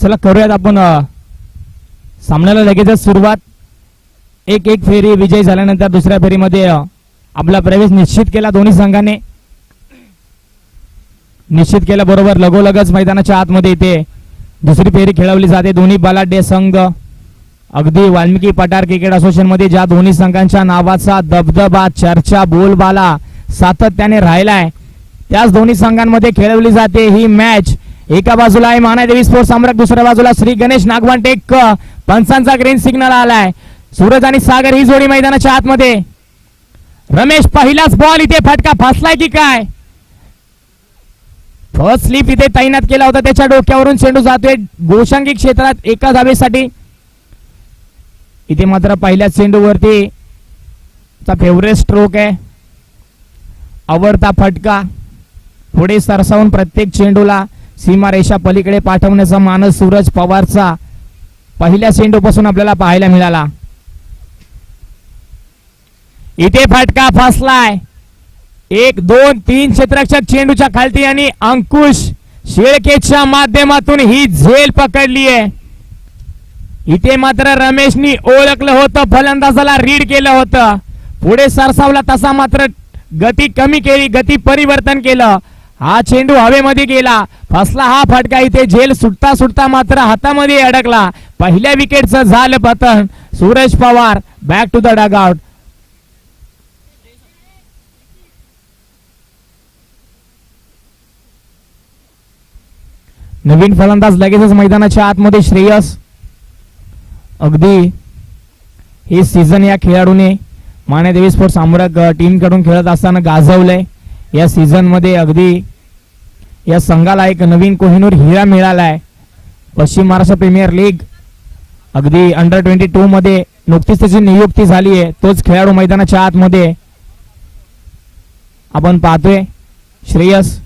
चला करूयात आपण सामन्याला लगेचच सुरुवात. एक एक फेरी विजय झाल्यानंतर दुसऱ्या फेरीमध्ये आपला प्रवेश निश्चित केला दोन्ही संघाने. निश्चित केल्याबरोबर लगोलगच मैदानाच्या आतमध्ये इथे दुसरी फेरी खेळवली जाते. दोन्ही बलाढ्य संघ अगदी वाल्मिकी पठार क्रिकेट असोसिएशनमध्ये ज्या दोन्ही संघांच्या नावाचा दबदबा चर्चा बोलबाला सातत्याने राहिलाय. त्याच दोन्ही संघांमध्ये खेळवली जाते ही मॅच. एका बाजूला आहे मानादेवी स्पोर्ट सम्राट दुसऱ्या बाजूला श्री गणेश नागवंटे एक पंचांचा ग्रीन सिग्नल आलाय. सूरज आणि सागर ही जोडी मैदानाच्या आतमध्ये. रमेश पहिलाच बॉल इथे फटका फसलाय की काय? फर्स्ट स्लिप इथे तैनात केला होता त्याच्या डोक्यावरून. चेंडू जातोय गोशांगी क्षेत्रात एका धावेसाठी. इथे मात्र पहिल्या चेंडूवरती फेवरेट स्ट्रोक आहे. आवडता फटका. पुढे सरसावून प्रत्येक चेंडूला सीमारेषा पलीकडे पाठवण्याचा मानस सूरज पवारचा पहिल्या चेंडूपासून आपल्याला पाहायला मिळाला. इथे फटका फसलाय. एक दोन तीन क्षेत्रक्षक चेंडूच्या खालती आणि अंकुश शेळकेच्या माध्यमातून ही झेल पकडली आहे इथे मात्र रमेशनी ओळखलं होतं फलंदाजाला रीड केलं होतं. पुढे सरसावला तसा मात्र गती कमी केली गती परिवर्तन केलं. हा चेंडू हवेमध्ये गेला. फसला हा फटका इथे झेल सुटता सुटता मात्र हातामध्ये अडकला. पहिल्या विकेटचं झालं पतन. Suraj Pawar back to the dugout नवीन फलंदाज लगेचच मैदानाच्या आतमध्ये श्रेयस. अगदी हे सीझन या खेळाडूने मान्यदेवी स्पोर्ट्स आमरक टीमकडून खेळत असताना गाजवलंय. या सीझनमध्ये अगदी या संघाला एक नवीन कोहिनूर हिरा मिळालाय. पश्चिम महाराष्ट्र प्रीमियर लीग अगदी अंडर ट्वेंटी टू मध्ये नुकतीच त्याची नियुक्ती झाली आहे. तोच खेळाडू मैदानाच्या आतमध्ये आपण पाहतोय. श्रेयस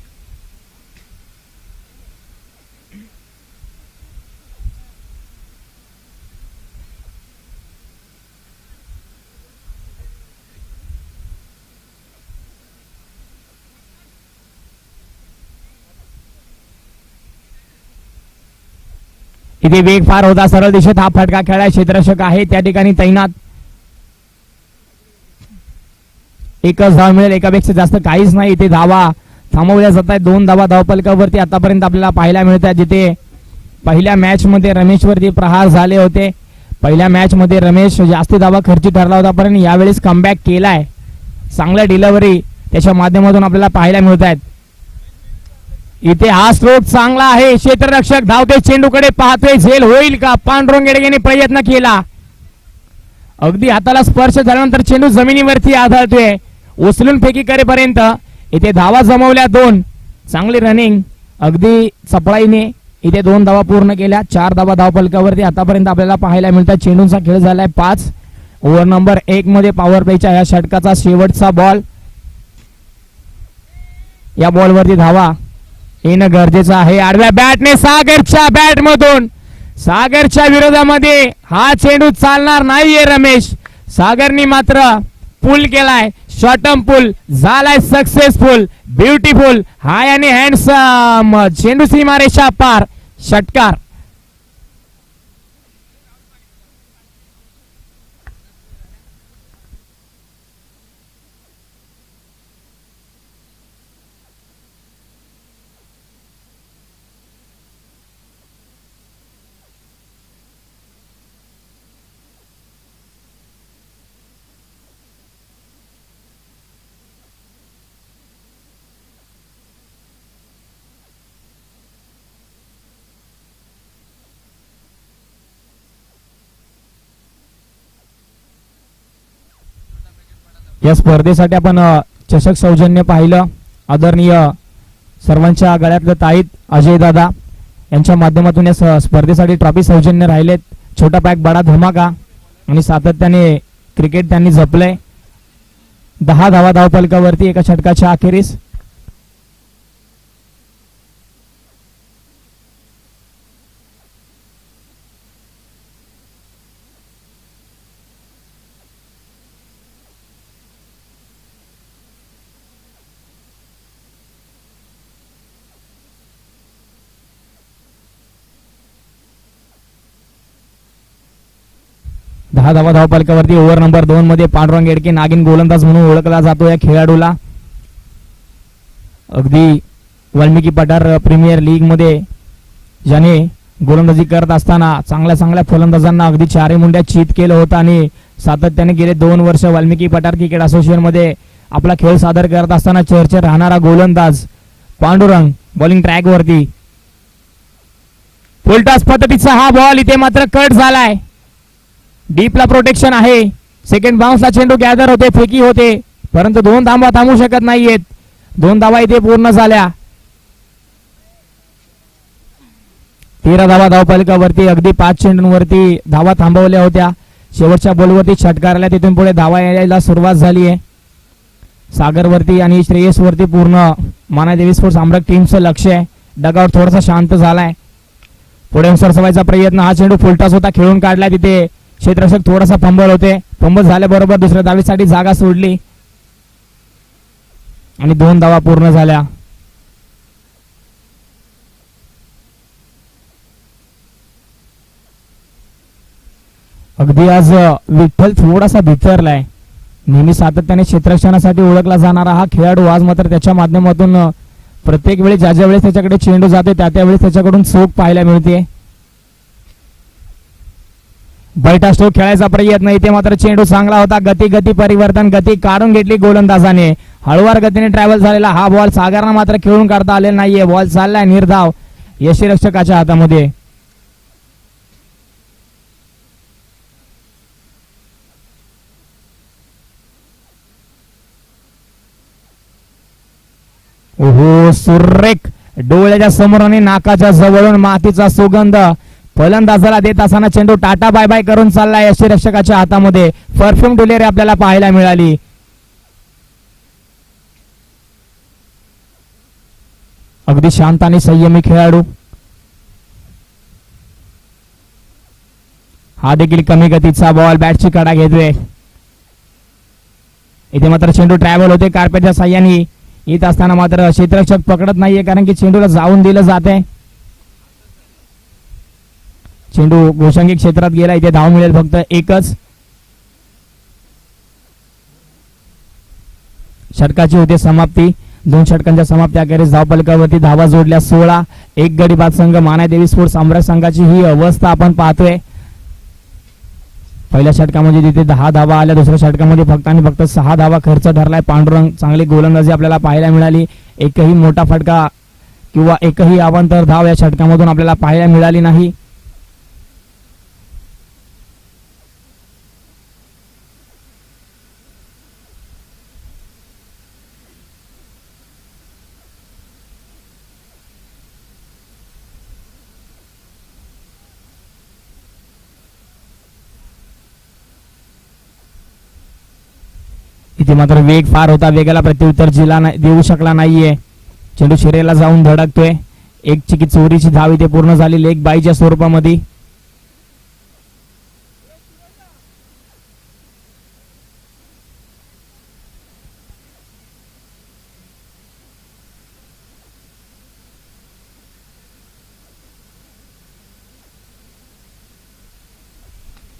इथे वेग फार होता. सरळ दिशेत हा फटका खेळा क्षेत्रशक आहे. त्या ठिकाणी तैनात एकच धाव मिळेल. एकापेक्षा जास्त काहीच नाही. इथे धावा थांबवल्या जात आहेत. दोन धावा धावपलकावरती आतापर्यंत आपल्याला पाहायला मिळत आहेत जिथे पहिल्या मॅच मध्ये रमेशवरती प्रहार झाले होते. पहिल्या मॅच मध्ये रमेश जास्ती धावा खर्ची ठरला होता. परंतु यावेळेस कमबॅक केलाय. चांगल्या डिलिव्हरी त्याच्या माध्यमातून आपल्याला पाहायला मिळत आहेत. इथे हा स्रोत चांगला आहे. क्षेत्ररक्षक धावते चेंडूकडे पाहतोय. झेल होईल का? पांडुरंगेडगेने प्रयत्न केला. अगदी हाताला स्पर्श झाल्यानंतर चेंडू जमिनीवरती आधारतोय उचलून फेकी करेपर्यंत इथे धावा जमवल्या दोन. चांगली रनिंग अगदी चपळाईने इथे दोन धावा पूर्ण केल्या. चार धावा धावपलकावरती आतापर्यंत आपल्याला पाहायला मिळतात. चेंडूचा खेळ झालाय पाच. ओव्हर नंबर एक मध्ये पॉवर प्लेच्या या षटकाचा शेवटचा बॉल या बॉलवरती धावा. येणं गरजेचं आहे. आडव्या बॅटने सागरच्या बॅट मधून. सागरच्या विरोधामध्ये हा चेंडू चालणार नाहीये रमेश. सागरनी मात्र पुल केलाय. शॉर्टम पुल झालाय सक्सेसफुल ब्युटिफुल हाय आणि हँडसम चेंडू सीमारेषा पार. षटकार. या स्पर्धेसाठी आपण चषक सौजन्य पाहिलं. आदरणीय सर्वांच्या गळ्यातलं ताईत अजय दादा यांच्या माध्यमातून या स्पर्धेसाठी ट्रॉफी सौजन्य राहिलेत. छोटा पॅक बडा धमाका आणि सातत्याने क्रिकेट त्यांनी जपलंय. दहा धावा धावपलकावरती एका षटकाच्या अखेरीस दहा धावा धावपालकावरती ओव्हर नंबर दोन मध्ये पांडुरंग येडके नागिन गोलंदाज म्हणून ओळखला जातो या खेळाडूला. अगदी वाल्मिकी पठार प्रीमियर लीगमध्ये ज्याने गोलंदाजी करत असताना चांगल्या चांगल्या फलंदाजांना अगदी चारही मुंड्या चित केलं होतं आणि सातत्याने गेले दोन वर्ष वाल्मिकी पठार क्रिकेट असोसिएशनमध्ये आपला खेळ सादर करत असताना चर्चेत राहणारा गोलंदाज पांडुरंग बॉलिंग ट्रॅकवरती वरती. पद्धतीचा हा बॉल इथे मात्र कट झालाय. डीपला प्रोटेक्शन आहे. सेकंड बाउन्सला चेंडू गॅदर होते फेकी होते. परंतु दोन धावा थांबू शकत नाहीयेत. दोन धावा इथे पूर्ण झाल्या. तेरा धावा धावपालिकावरती अगदी पाच चेंडूंवरती धावा थांबवल्या होत्या. शेवटच्या बॉलवरती षटकाराला तिथून पुढे धावा यायला सुरुवात झाली आहे. सागरवरती आणि श्रेयसवरती पूर्ण मानादेवी स्पोर्ट्स आमरक टीमचं लक्ष आहे. डगावर थोडासा शांत झालाय. पुढे सरसवायचा प्रयत्न हा चेंडू फुलटॉस होता खेळून काढला तिथे. क्षेत्ररक्षक थोडासा फंबल होते. फंबल झाल्याबरोबर दुसऱ्या दावीसाठी जागा सोडली. आणि दोन धावा पूर्ण झाल्या. अगदी आज विठ्ठल थोडासा भितरलाय. नेहमी सातत्याने क्षेत्ररक्षणासाठी ओळखला जाणारा हा खेळाडू आज मात्र त्याच्या माध्यमातून प्रत्येक वेळी ज्या ज्या वेळेस त्याच्याकडे चेंडू जाते त्या त्यावेळेस त्याच्याकडून चोख पाहायला मिळते. बैठा स्ट्रोक खेळायचा प्रयत्न. इथे मात्र चेंडू चांगला होता. गती गती परिवर्तन गती काढून घेतली गोलंदाजाने. हळूवार गतीने ट्रॅव्हल झालेला हा बॉल सागरना मात्र खेळून काढता आलेला नाहीये. बॉल चाललाय निर्धाव. यशीरक्षकाच्या हातामध्ये. ओहो सुरेख. डोळ्याच्या समोर आणि नाकाच्या जवळून मातीचा सुगंध. फलंदाजाला देत असताना चेंडू टाटा बाय बाय करून चाललाय यष्टीरक्षकाच्या हातामध्ये. परफ्यूम डिलेरी आपल्याला पाहायला मिळाली. अगदी शांत आणि संयमी खेळाडू. हा देखील कमी गतीचा बॉल बॅटची कडा घेतोय. इथे मात्र चेंडू ट्रॅव्हल होते कार्पेटच्या साह्याने. येत असताना मात्र क्षेत्ररक्षक पकडत नाहीये कारण की चेंडूला जाऊन दिलं जाते चेंडू गोशांगी क्षेत्रात गेला. इथे धाव मिळेल फक्त एकच. षटकाची होते समाप्ती. दोन षटकांच्या समाप्ती अखेरीस धावपलकावरती धावा जोडल्या सोळा. एक गडी बाद संघ मानादेवी स्पोर्ट्स साम्राज्य संघाची ही अवस्था आपण पाहतोय. पहिल्या षटकामध्ये तिथे दहा धावा आल्या. दुसऱ्या षटकामध्ये फक्त आणि फक्त सहा धावा खर्च धरलाय. पांडुरंग चांगली गोलंदाजी आपल्याला पाहायला मिळाली. एकही मोठा फटका किंवा एकही अवांतर धाव या षटकामधून आपल्याला पाहायला मिळाली नाही. इथे मात्र वेग फार होता. वेगाला प्रत्युत्तर जिला नाही- देऊ शकला नाहीये. चेंडू शिरेला जाऊन धडकतोय. एक चिकी चोरीची धाव इथे पूर्ण झाली लेग बाईच्या स्वरूपामध्ये.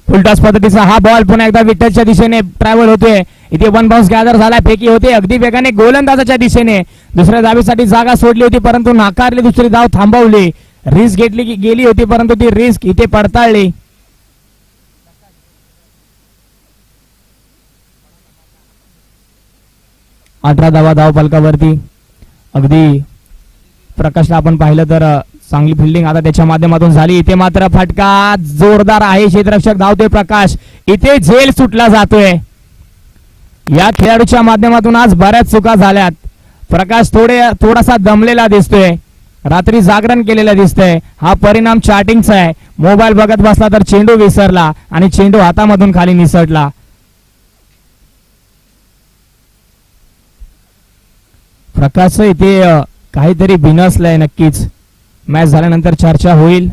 फुलटॉस पद्धतीचा हा बॉल पुन्हा एकदा विठ्ठलच्या दिशेने ट्रॅव्हल होतोय. इथे वन बॉक्स गॅदर झाला फेकी होते. अगदी वेगाने गोलंदाजाच्या दिशेने. दुसऱ्या धावीसाठी जागा सोडली होती परंतु नाकारली. दुसरी धाव थांबवली. रिस्क घेतली की गेली होती परंतु ती रिस्क इथे पडताळली. अठरा धावा धाव फलकावरती अगदी प्रकाशला आपण पाहिलं तर चांगली फिल्डिंग आता त्याच्या माध्यमातून झाली. इथे मात्र फटका. जोरदार आहे क्षेत्ररक्षक. धावतोय प्रकाश. इथे झेल सुटला जातोय. या खेळाडूच्या माध्यमातून आज बऱ्याच चुका झाल्यात. प्रकाश थोडे थोडासा दमलेला दिसतोय. रात्री जागरण केलेलं दिसतंय. हा परिणाम चार्टिंगचा आहे. मोबाईल बघत बसला तर चेंडू विसरला आणि चेंडू हातामधून खाली निसटला प्रकाश इथे काहीतरी बिनसलंय नक्कीच. मॅच झाल्यानंतर चर्चा होईल.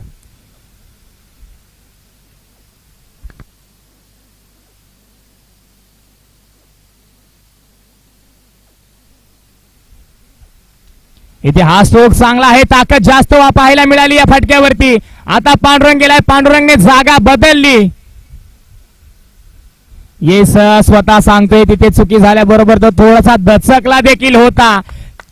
इथे हा स्ट्रोक चांगला आहे ताकद जास्त वा पाहायला मिळाली या फटक्यावरती. आता पांडुरंग गेलाय पांडुरंगने जागा बदलली. येस स्वतः सांगतोय तिथे चुकी झाल्याबरोबर तो थोडासा दचकला देखील होता.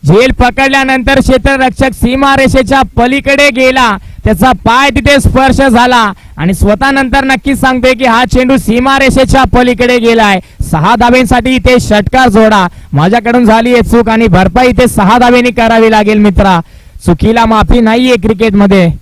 झेल पकडल्यानंतर क्षेत्ररक्षक सीमारेषेच्या पलीकडे गेला. त्याचा पाय तिथे स्पर्श झाला. आणि स्वतः नंतर नक्कीच सांगतोय की हा चेंडू सीमारेषेच्या पलीकडे गेलाय. सहा धाब्यांसाठी इथे षटकार जोडा. माझ्याकडून झाली आहे चूक आणि भरपाई इथे सहा धाब्यांनी करावी लागेल मित्रा. चुकीला माफी नाहीये क्रिकेटमध्ये हे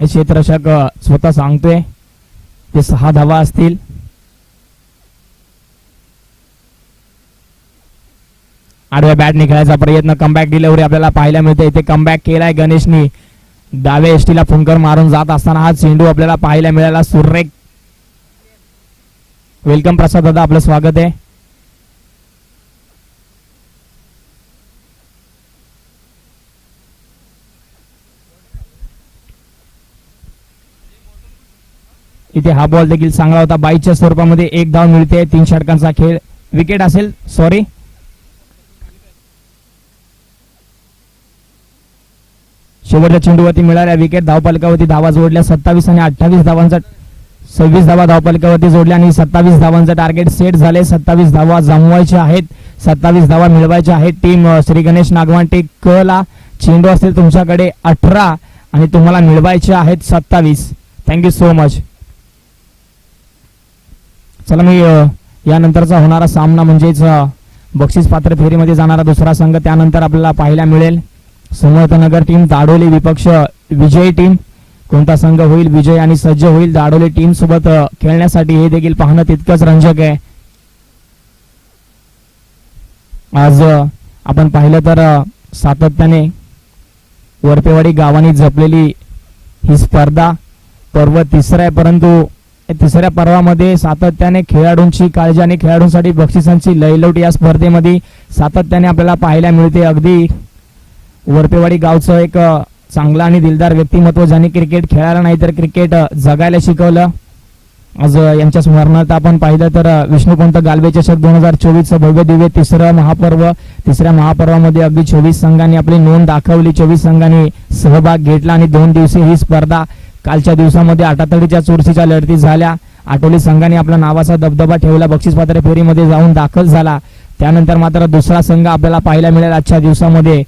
क्षेत्ररक्षक स्वतः सांगतोय ते सहा धावा असतील। आडव्या बॅट खेळायचा प्रयत्न कमबॅक डिलेवरी आपल्याला पाहायला मिळते. इथे कमबॅक केलाय गणेशनी. डाव्या एसटीला फुंकर मारून जात असताना हा चेंडू आपल्याला पाहायला मिळाला सुरेख. वेलकम प्रसाद दादा आपलं स्वागत आहे. इथे हा बॉल देखील चांगला होता. बाईच्या स्वरूपामध्ये एक धाव मिळते. तीन षटकांचा खेळ. विकेट असेल. सॉरी शेवटच्या चेंडूवरती मिळाल्या विकेट धावपालकावरती धावा जोडल्या. सत्तावीस आणि अठ्ठावीस धावांचा सव्वीस धावा धावपालकावरती जोडल्या आणि सत्तावीस धावांचं टार्गेट सेट झाले. सत्तावीस धावा जमवायच्या आहेत. सत्तावीस धावा मिळवायच्या आहेत. टीम श्री गणेश नागवांटे क ला चेंडू असेल तुमच्याकडे अठरा आणि तुम्हाला मिळवायचे आहेत सत्तावीस. थँक्यू सो मच चला मी यानंतरचा होणारा सामना म्हणजेच बक्षीस पात्र फेरीमध्ये जाणारा दुसरा संघ त्यानंतर आपल्याला पाहायला मिळेल. समर्थनगर टीम दाडोली विपक्ष विजयी टीम. कोणता संघ होईल? विजय आणि सज्ज होईल दाडोली टीम सोबत खेळण्यासाठी हे देखील पाहणं तितकंच रंजक आहे. आज आपण पाहिलं तर सातत्याने वरपेवाडी गावाने जपलेली ही स्पर्धा पर्व तिसरं आहे परंतु तिसऱ्या पर्वामध्ये सातत्याने खेळाडूंची काळजी आणि खेळाडूंसाठी बक्षिसांची लयलोट या स्पर्धेमध्ये सातत्याने आपल्याला पाहायला मिळते. अगदी वरपेवाडी गावचं एक चांगलं आणि दिलदार व्यक्तिमत्व ज्यांनी क्रिकेट खेळायला नाही तर क्रिकेट जगायला शिकवलं. आज यांच्या स्मरणार्थ आपण पाहिलं तर विष्णुपंत गालवे चषक दोन हजार चोवीसचं भव्य दिव्य तिसरं महापर्व. तिसऱ्या महापर्वामध्ये अगदी चोवीस संघांनी आपली नोंद दाखवली. चोवीस संघांनी सहभाग घेतला आणि दोन दिवसीय ही स्पर्धा कालच्या दिवसामध्ये आटातडीच्या चुरशीच्या लढती झाल्या. आटोली संघाने आपला नावाचा दबदबा ठेवला. बक्षीसपात्र फेरीमध्ये जाऊन दाखल झाला. त्यानंतर मात्र दुसरा संघ आपल्याला पाहायला मिळेल आजच्या दिवसामध्ये.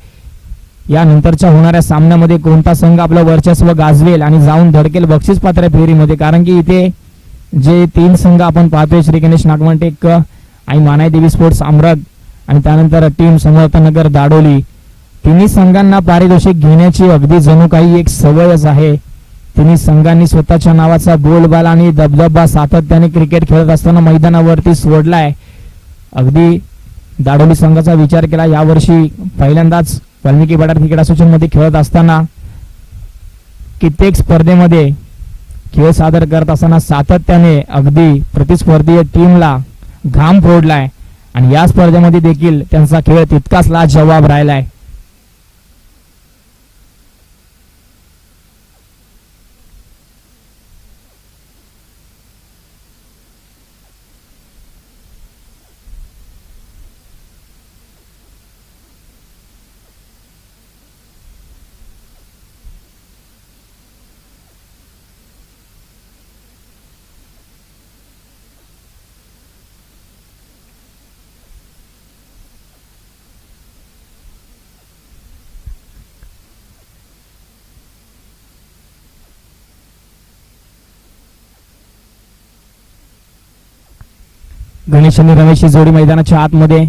यानंतरच्या होणाऱ्या सामन्यामध्ये कोणता संघ आपलं वर्चस्व गाजवेल आणि जाऊन धडकेल बक्षीस पात्र फेरीमध्ये? कारण की इथे जे तीन संघ आपण पाहतोय श्री गणेश नागवंटेक आणि मानायदेवी स्पोर्ट्स आमरग आणि त्यानंतर टीम समर्थनगर दाडोली. तिन्ही संघांना पारितोषिक घेण्याची अगदी जणू काही एक सवयच आहे. तिन्ही संघांनी स्वतःच्या नावाचा बोलबाल आणि दबदबा सातत्याने क्रिकेट खेळत असताना मैदानावरती सोडलाय. अगदी दाडोली संघाचा विचार केला. यावर्षी पहिल्यांदाच वाल्मिकी बटार क्रिकेट असोसिएशनमध्ये खेळत असताना कित्येक स्पर्धेमध्ये खेळ सादर करत असताना सातत्याने अगदी प्रतिस्पर्धीय टीमला घाम फोडलाय. आणि या स्पर्धेमध्ये देखील त्यांचा खेळ तितकाच लाजवाब राहिलाय. गणेश आणि रमेशची जोडी मैदानाच्या आतमध्ये.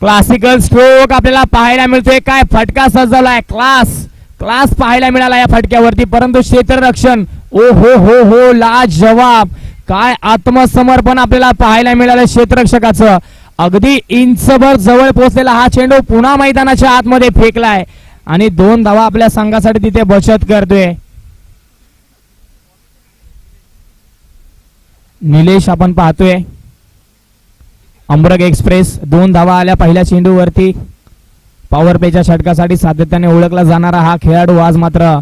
क्लासिकल स्ट्रोक आपल्याला पाहायला मिळतोय. काय फटका सजवलाय? क्लास क्लास पाहायला मिळाला या फटक्यावरती. परंतु क्षेत्ररक्षण ओ हो हो हो ला जवाब काय आत्मसमर्पण आपल्याला पाहायला मिळालं क्षेत्ररक्षकाचं. अगदी इंचभर जवळ पोहोचलेला हा चेंडू पुन्हा मैदानाच्या आतमध्ये फेकलाय. आणि दोन धावा आपल्या संघासाठी तिथे बचत करतोय. निलेश आपण पाहतोय. अमरग एक्सप्रेस दोन धावा आल्या पहिल्या चेंडूवरती. पॉवर प्लेच्या षटकासाठी सातत्याने ओळखला जाणारा हा खेळाडू आज मात्र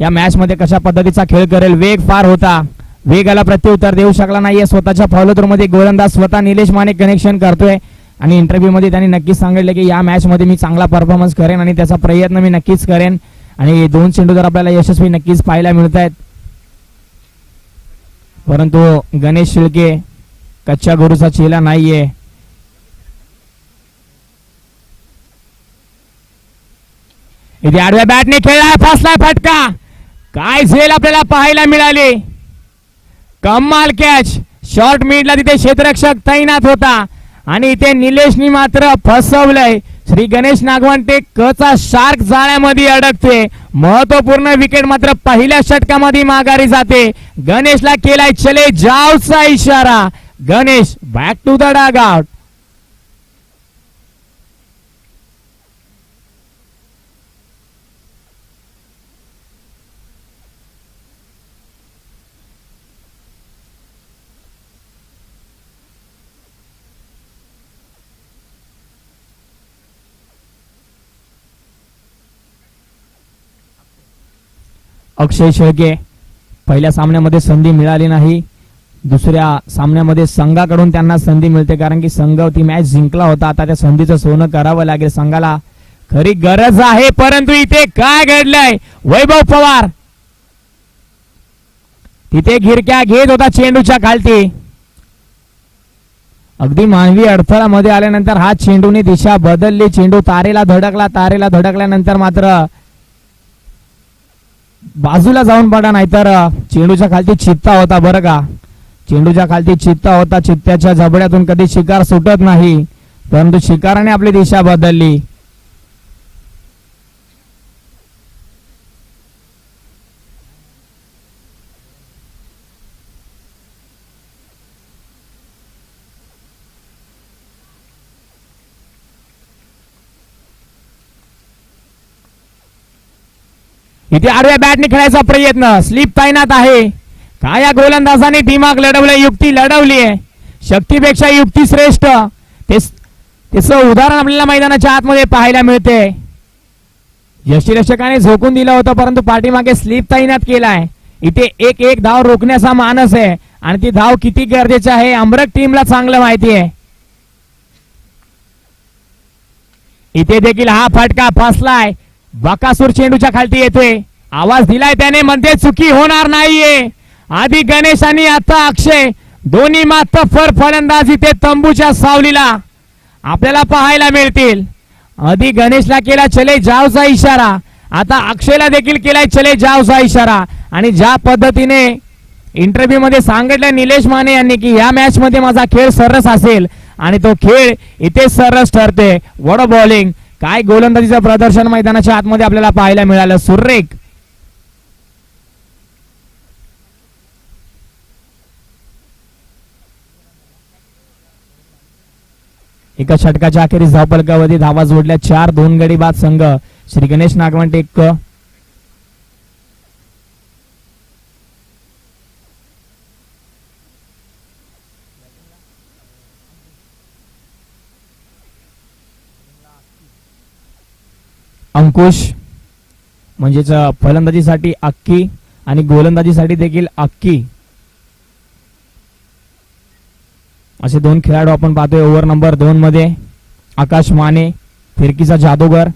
या मॅचमध्ये कशा पद्धतीचा खेळ करेल वेग फार होता. वेगाला प्रत्युत्तर देऊ शकला नाहीये. स्वतःच्या फॉलोथ्रूमध्ये गोलंदाज स्वतः निलेश माने कनेक्शन करतोय. आणि इंटरव्ह्यूमध्ये त्यांनी नक्कीच सांगितलं की या मॅचमध्ये मी चांगला परफॉर्मन्स करेन आणि त्याचा प्रयत्न मी नक्कीच करेन. आणि दोन चेंडू जर आपल्याला यशस्वी नक्कीच पाहायला मिळत आहेत परंतु गणेश शिळके कच्च्या गुरुचा चेला नाहीये. इथे आडव्या बॅटने खेळला फसला फटका. काय झेल आपल्याला पाहायला मिळाली? कमाल कॅच शॉर्ट मिडला तिथे क्षेत्ररक्षक तैनात होता. आणि इथे निलेशनी मात्र फसवलंय. श्री गणेश नागवंटे कचा शार्क जाळ्यामध्ये अडकते. महत्त्वपूर्ण विकेट मात्र पहिल्या षटकामध्ये माघारी जाते. गणेशला केलाय चले जावचा इशारा. Ganesh back to the dugout Akshay Shelke पहिल्या सामन्यामध्ये संधी मिळाली नाही. दुसऱ्या सामन्यामध्ये संघाकडून त्यांना संधी मिळते कारण की संघ ती मॅच जिंकला होता. आता त्या संधीचं सोनं करावं लागेल संघाला. खरी गरज आहे परंतु इथे काय घडलंय? वैभव पवार. तिथे घिरक्या घेत होता चेंडूच्या खालती. अगदी मानवी अडथळा मध्ये आल्यानंतर हा चेंडूने दिशा बदलली. चेंडू तारेला धडकला तारेला धडकल्यानंतर मात्र बाजूला जाऊन पडा नाहीतर चेंडूच्या खालती चित्ता होता बरं का. चेंडूच्या खालती चित्ता होता चित्त्याच्या जबड्यातून कधी शिकार सुटत नाही परंतु शिकाराने आपली दिशा बदलली. इथे आडव्या बॅटने खेळायचा प्रयत्न. स्लीप तैनात आहे. काय या गोलंदाजाने दिमाग लढवलं युक्ती लढवली आहे. शक्तीपेक्षा युक्ती श्रेष्ठ. तेच त्याचं उदाहरण आपल्याला मैदानाच्या आतमध्ये पाहायला मिळते. यष्टीरक्षकाने झोकून दिलं होतं परंतु पाठीमागे स्लीप तैनात केलाय. इथे एक एक धाव रोखण्याचा मानस आहे. आणि ती धाव किती गरजेची आहे अमरक टीमला चांगलं माहिती आहे. इथे देखील हा फटका फसलाय. बकासूर चेंडूच्या खालती येतोय. आवाज दिलाय त्याने मध्ये चुकी होणार नाहीये. आधी गणेश आणि आता अक्षय. दोन्ही मात्र फर फलंदाज इथे तंबूच्या सावलीला. आपल्याला पाहायला मिळतील. आधी गणेशला केला चले जावचा इशारा. आता अक्षयला देखील केलाय चले जावचा इशारा. आणि ज्या पद्धतीने इंटरव्ह्यू मध्ये सांगितलं निलेश माने यांनी की या मॅच मध्ये माझा खेळ सरस असेल. आणि तो खेळ इथे सरस ठरते वड बॉलिंग काय गोलंदाजीचं प्रदर्शन मैदानाच्या आतमध्ये आपल्याला पाहायला मिळालं? सुरेख. एका षटकाच्या अखेरीस धावपलकावरती धावा जोडल्या चार दोन गडी बाद संघ. श्री गणेश नागवंटे एक अंकुश म्हणजेच फलंदाजीसाठी अक्की आणि गोलंदाजीसाठी देखील अक्की. असे दोन खेळाडू आपण पाहतोय. ओव्हर नंबर दोन मध्ये आकाश माने फिरकीचा जादूगर.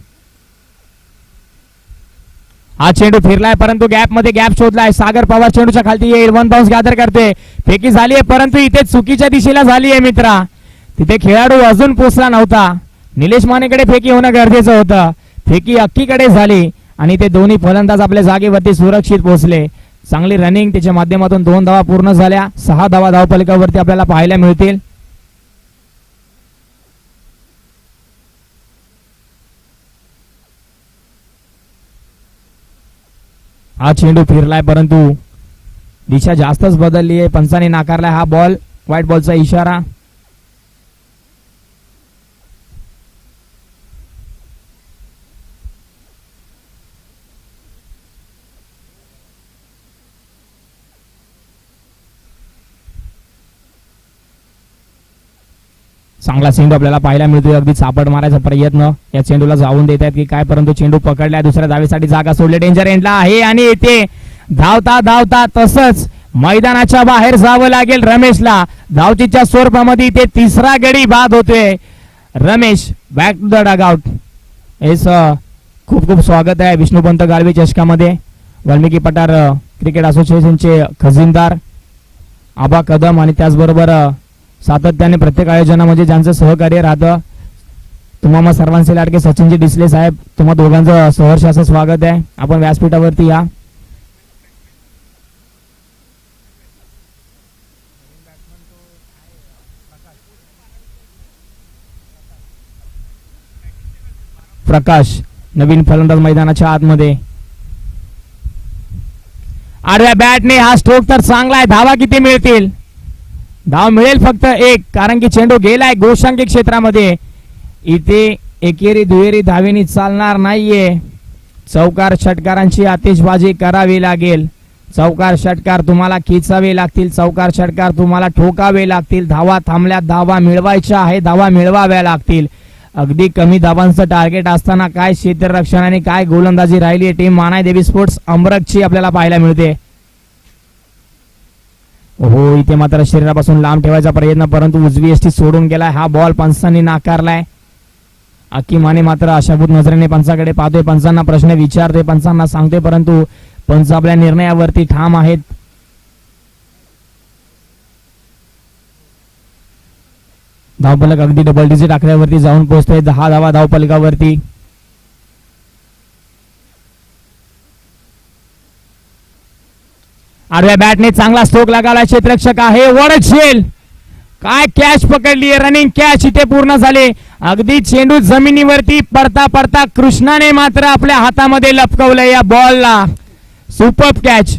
हा चेंडू फिरलाय परंतु गॅपमध्ये गॅप शोधलाय. सागर पवार चेंडूच्या खालती येईल. वन बाउन्स गॅदर करते. फेकी झाली आहे परंतु इथे चुकीच्या दिशेला झाली आहे मित्रा. तिथे खेळाडू अजून पोचला नव्हता. निलेश मानेकडे फेकी होणं गरजेचं होतं. फेकी अक्कीकडे झाली आणि ते दोन्ही फलंदाज आपल्या जागेवरती सुरक्षित पोहोचले. चांगली रनिंग त्याच्या माध्यमातून दोन धावा पूर्ण झाल्या. सहा धावा धावपलिकावरती आपल्याला पाहायला मिळतील. हा चेंडू फिरलाय परंतु दिशा जास्तच बदलली आहे. पंचाने नाकारलाय हा बॉल व्हाईट बॉलचा इशारा. चांगला चेंडू आपल्याला पाहायला मिळतोय. अगदी चापड मारायचा प्रयत्न. या चेंडूला जाऊन देत आहेत की काय परंतु चेंडू पकडलाय दुसऱ्या धावेसाठी जागा सोडले. डेंजर एंडला आहे आणि येथे धावता धावता तसंच मैदानाच्या बाहेर जावं लागेल रमेशला. धावतीच्या स्वरूपामध्ये इथे तिसरा गडी बाद होतोय. Ramesh back to the dugout हेच खूप खूप स्वागत आहे विष्णुपंत गालवे चषकामध्ये. वाल्मिकी पठार क्रिकेट असोसिएशनचे खजिनदार. आबा कदम आणि त्याचबरोबर सातत्याने प्रत्येक आयोजनामध्ये ज्यांचं सहकार्य राहतं तुम्हाला सर्वांचे लाडके सचिनजी डिसले साहेब तुम्हा दोघांचं सहर्ष असं स्वागत आहे. आपण व्यासपीठावरती या. प्रकाश नवीन फलंदाज मैदानाच्या आतमध्ये. आडव्या बॅटने हा स्ट्रोक तर चांगला आहे. धावा किती मिळतील? धाव मिळेल फक्त एक कारण की चेंडू गेलाय गोशांकी क्षेत्रामध्ये. इथे एकेरी दुहेरी धावेनी चालणार नाहीये. चौकार षटकारांची आतिषबाजी करावी लागेल. चौकार षटकार तुम्हाला खिचावे लागतील चौकार षटकार तुम्हाला ठोकावे लागतील. धावा थांबल्या धावा मिळवायच्या आहे धावा मिळवाव्या लागतील. अगदी कमी धावांचं टार्गेट असताना काय क्षेत्ररक्षण आणि काय गोलंदाजी राहिली टीम मानाय देवी स्पोर्ट्स अमरकची आपल्याला पाहायला मिळते. हो इथे मात्र शरीरापासून लांब ठेवायचा प्रयत्न परंतु उजवी एसटी सोडून गेलाय. हा बॉल पंचांनी नाकारलाय. अक्कीमाने मात्र आशाभूत नजरेने पंचाकडे पाहतोय. पंचांना प्रश्न विचारतोय पंचांना सांगतोय परंतु पंच आपल्या निर्णयावरती ठाम आहेत. धावपलक अगदी डबल डिजिट आकड्यावरती जाऊन पोहोचतोय. दहा धावा धावपलकावरती. आडव्या बॅटने चांगला स्ट्रोक लगावला क्षेत्ररक्षक आहे. वडक्षेल काय कॅच पकडली रनिंग कॅच इथे पूर्ण झाले. अगदी चेंडू जमिनीवरती पडता पडता कृष्णाने मात्र आपल्या हातामध्ये लपकवलं या बॉलला सुपर कॅच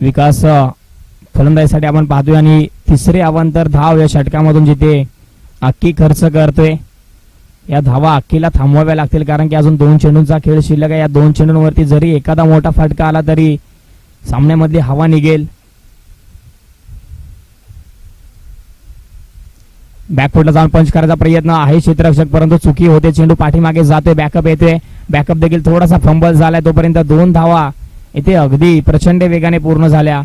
विकास फलंदाजीसाठी आपण पाहतोय आणि तिसरे आव्हान तर धाव या षटकामधून जिथे अक्की खर्च करतोय या धावा अक्कीला थांबवाव्या लागतील कारण की अजून दोन चेंडूंचा खेळ शिल्लक आहे. या दोन चेंडूंवरती जरी एखादा मोठा फटका आला तरी सामन्यामधली हवा निघेल. बॅकफुटला जाऊन पंच करायचा प्रयत्न आहे क्षेत्ररक्षक परंतु चुकी होते. चेंडू पाठीमागे जातोय बॅकअप येतोय. बॅकअप देखील थोडासा फंबल झालाय. तोपर्यंत दोन धावा इथे अगदी प्रचंड वेगाने पूर्ण झाल्या.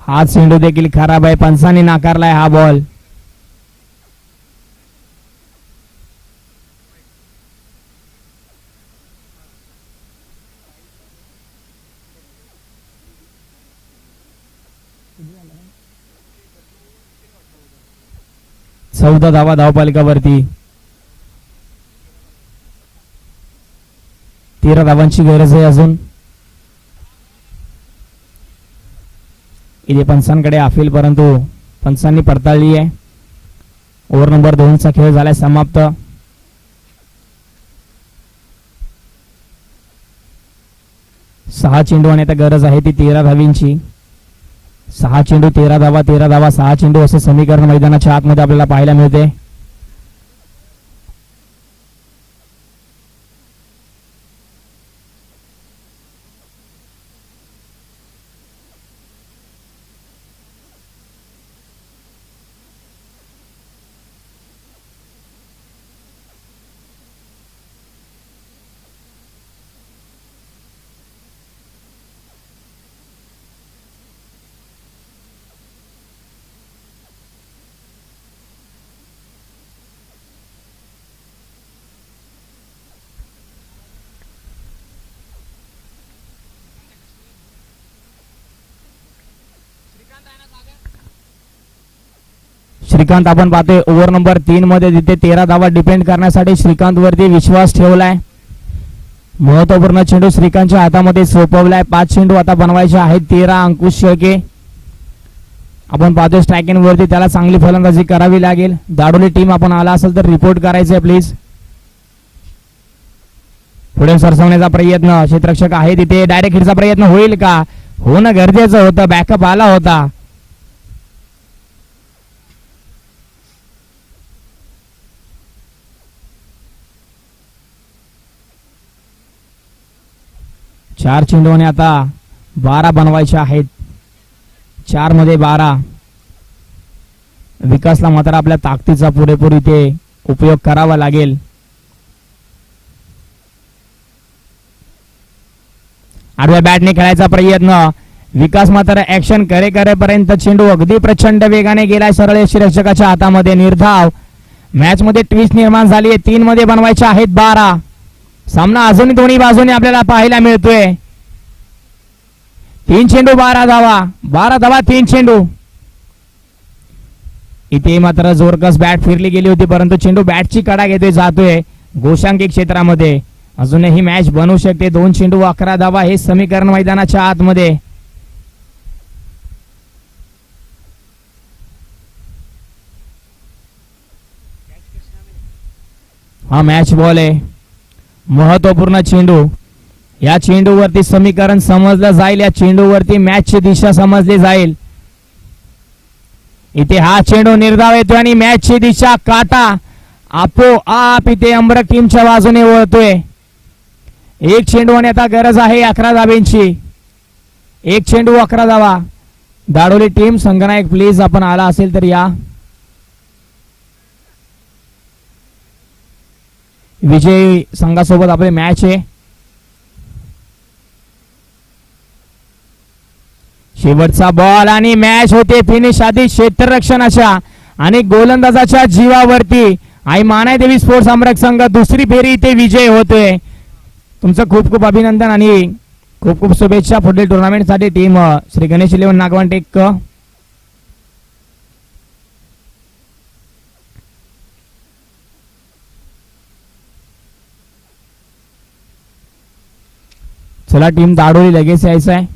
हा चेंडू देखील खराब आहे. पंचाने नाकारलाय हा बॉल चौदा धावा धावपालिकावरती. तेरा धावांची गरज आहे अजून. इथे पंचांकडे अफील परंतु पंचांनी पडताळली आहे. ओव्हर नंबर दोनचा खेळ झालाय समाप्त. सहा चेंडू आणि आता गरज आहे ती तेरा धावींची. सहा चेंडू तेरा धावा तेरा धावा सहा चेंडू असे समीकरण मैदानाच्या आतमध्ये आपल्याला पाहायला मिळते. श्रीकांत आपण पाहतोय ओव्हर नंबर तीन मध्ये तिथे तेरा धावा डिपेंड करण्यासाठी श्रीकांत वरती विश्वास ठेवलाय. महत्त्वपूर्ण चेंडू श्रीकांतच्या हातामध्ये सोपवलाय. पाच चेंडू आता बनवायचे आहेत. तेरा अंकुश शेळके. आपण पाहतोय स्ट्रायकिंग वरती त्याला चांगली फलंदाजी करावी लागेल. दाडोली टीम आपण आला असेल तर रिपोर्ट करायचंय प्लीज पुढे सरसवण्याचा प्रयत्न. क्षेत्ररक्षक आहे तिथे डायरेक्ट हिटचा प्रयत्न होईल का? होणं गरजेचं होतं. बॅकअप आला होता. चार चेंडूने आता बारा बनवायचे आहेत. चारमध्ये बारा. विकासला मात्र आपल्या ताकदीचा पुरेपूर इथे उपयोग करावा लागेल. आडव्या बॅटने खेळायचा प्रयत्न. विकास मात्र ऍक्शन करे करेपर्यंत चेंडू अगदी प्रचंड वेगाने गेलाय सरळ शिरक्षकाच्या हातामध्ये. निर्धाव. मॅच मध्ये ट्विस्ट निर्माण झाली आहे तीन मध्ये बनवायचे आहेत बारा. सामना अजूनही दोन्ही बाजूने आपल्याला पाहायला मिळतोय. तीन चेंडू बारा धावा. बारा धावा तीन चेंडू. इथे मात्र जोरकस बॅट फिरली गेली होती परंतु चेंडू बॅटची कडा घेतोय जातोय गोशांकिक क्षेत्रामध्ये. अजूनही मॅच बनू शकते. दोन चेंडू अकरा धावा हे समीकरण मैदानाच्या आतमध्ये. हा मॅच बॉल आहे. महत्त्वपूर्ण चेंडू. या चेंडूवरती समीकरण समजलं जाईल या चेंडूवरती मॅचची दिशा समजली जाईल. इथे हा चेंडू निर्धाव येतोय आणि मॅचची दिशा काटा आपोआप इथे अमरक टीमच्या बाजूने वळतोय. एक चेंडू आणि आता गरज आहे अकरा धाब्यांची एक चेंडू अकरा धावा. दाडोली टीम संगनायक प्लीज आपण आला असेल तर या. विजयी संघासोबत आपली मॅच आहे. शेवटचा बॉल आणि मॅच होते. फिनिश आधी क्षेत्ररक्षणाच्या आणि गोलंदाजाच्या जीवावरती. आई मानाय देवी स्पोर्ट्स अमरक संघ दुसरी फेरी इथे विजय होतोय तुमचं खूप खूप अभिनंदन आणि खूप खूप शुभेच्छा पुढील टुर्नामेंटसाठी टीम श्री गणेश इलेव्हन नागवंटेक चला टीम दाडोली लगेच यायचं आहे